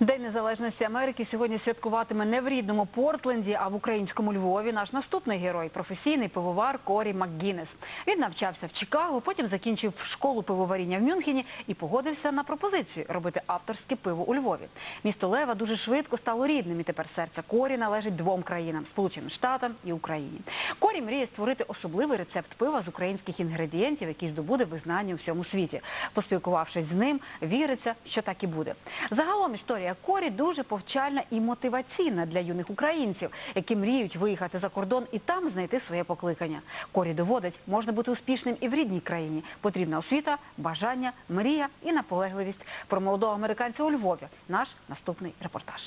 День незалежності Америки сьогодні святкуватиме не в рідному Портленді, а в українському Львові. Наш наступний герой професійний пивовар Корі МакГіннес. Він навчався в Чикаго, потім закінчив школу пивоваріння в Мюнхені і погодився на пропозицію робити авторське пиво у Львові. Місто Лева дуже швидко стало рідним, і тепер серце Корі належить двом країнам Сполученим Штатам і Україні. Корі мріє створити особливий рецепт пива з українських інгредієнтів, який здобуде визнання у всьому світі. Поспілкувавшись з ним, віриться, що так і буде. Загалом історія Корі дуже повчальна і мотиваційна для юних українців, які мріють виїхати за кордон і там знайти своє покликання. Корі доводить, можна бути успішним і в рідній країні. Потрібна освіта, бажання, мрія і наполегливість. Про молодого американця у Львові. Наш наступний репортаж.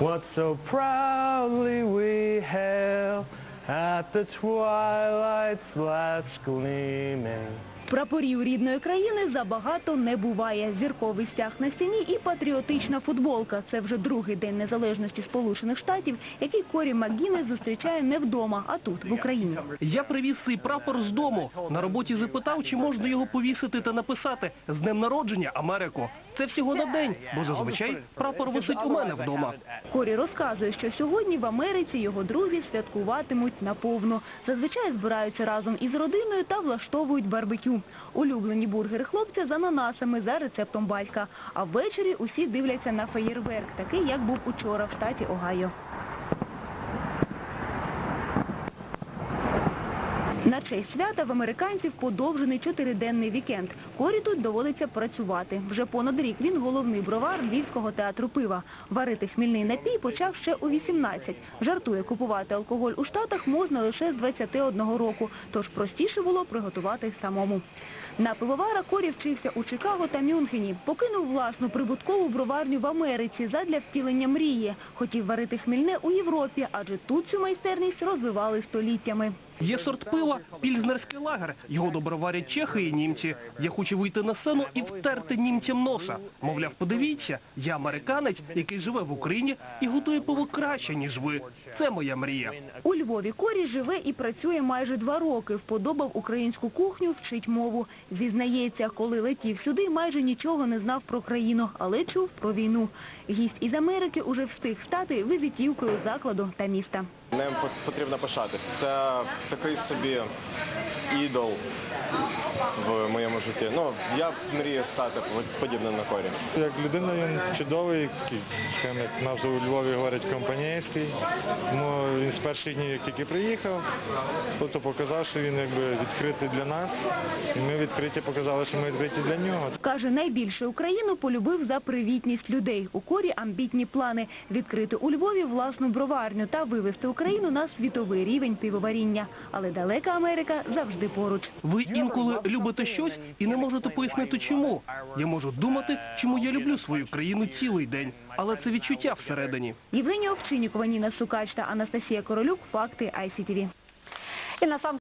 What so proudly we hail at the twilight's last gleaming. Прапорів рідної країни забагато не буває. Зірковий стяг на стіні і патріотична футболка. Це вже другий день незалежності Сполучених Штатів, який Корі МакГіннес зустрічає не вдома, а тут, в Україні. Я привіз свій прапор з дому. На роботі запитав, чи можна його повісити та написати з днем народження Америко. Це всього на день, бо зазвичай прапор висить у мене вдома. Корі розказує, що сьогодні в Америці його друзі святкуватимуть наповну. Зазвичай збираються разом із родиною та влаштовують барбекю. Улюблені бургери хлопця з ананасами за рецептом батька. А ввечері усі дивляться на феєрверк, такий як був учора в штаті Огайо. На честь свята в американців подовжений чотириденний вікенд. Корі тут доводиться працювати. Вже понад рік він головний бровар Львівського театру пива. Варити хмільний напій почав ще у 18. Жартує, купувати алкоголь у Штатах можна лише з 21 року, тож простіше було приготувати самому. На пивовара Корі вчився у Чикаго та Мюнхені. Покинув власну прибуткову броварню в Америці задля втілення мрії. Хотів варити хмільне у Європі, адже тут цю майстерність розвивали століттями. Є сорт пива пільзнерський лагер. Його добре варять чехи і німці. Я хочу вийти на сцену і втерти німцям носа. Мовляв, подивіться, я американець, який живе в Україні і готує пиво краще ніж ви. Це моя мрія. У Львові Корі живе і працює майже два роки. Вподобав українську кухню, вчить мову. Зізнається, коли летів сюди, майже нічого не знав про країну, але чув про війну. Гість із Америки уже встиг стати визитівкою закладу та міста. Пот- потрібно пишатись. Це такий собі ідол в моєму житті. Ну, я мрію стати подібним на корі. Як людина він чудовий, скажімо, як нас у Львові говорять компанійський. Тому він з перших днів, як тільки приїхав, тобто показав, що він якби відкритий для нас. І ми відкриті показали, що ми відкриті для нього. Каже, найбільше Україну полюбив за привітність людей. У Корі амбітні плани – відкрити у Львові власну броварню та вивести Україну на світовий рівень пивоваріння. Але далека Америка завжди поруч. Ви інколи любите щось і не можете пояснити чому. Я можу думати, чому я люблю свою країну цілий день, але це відчуття всередині. Євгенія Овчинікова, Ніна Сукач та Анастасія Королюк. Факти ICTV. І на сам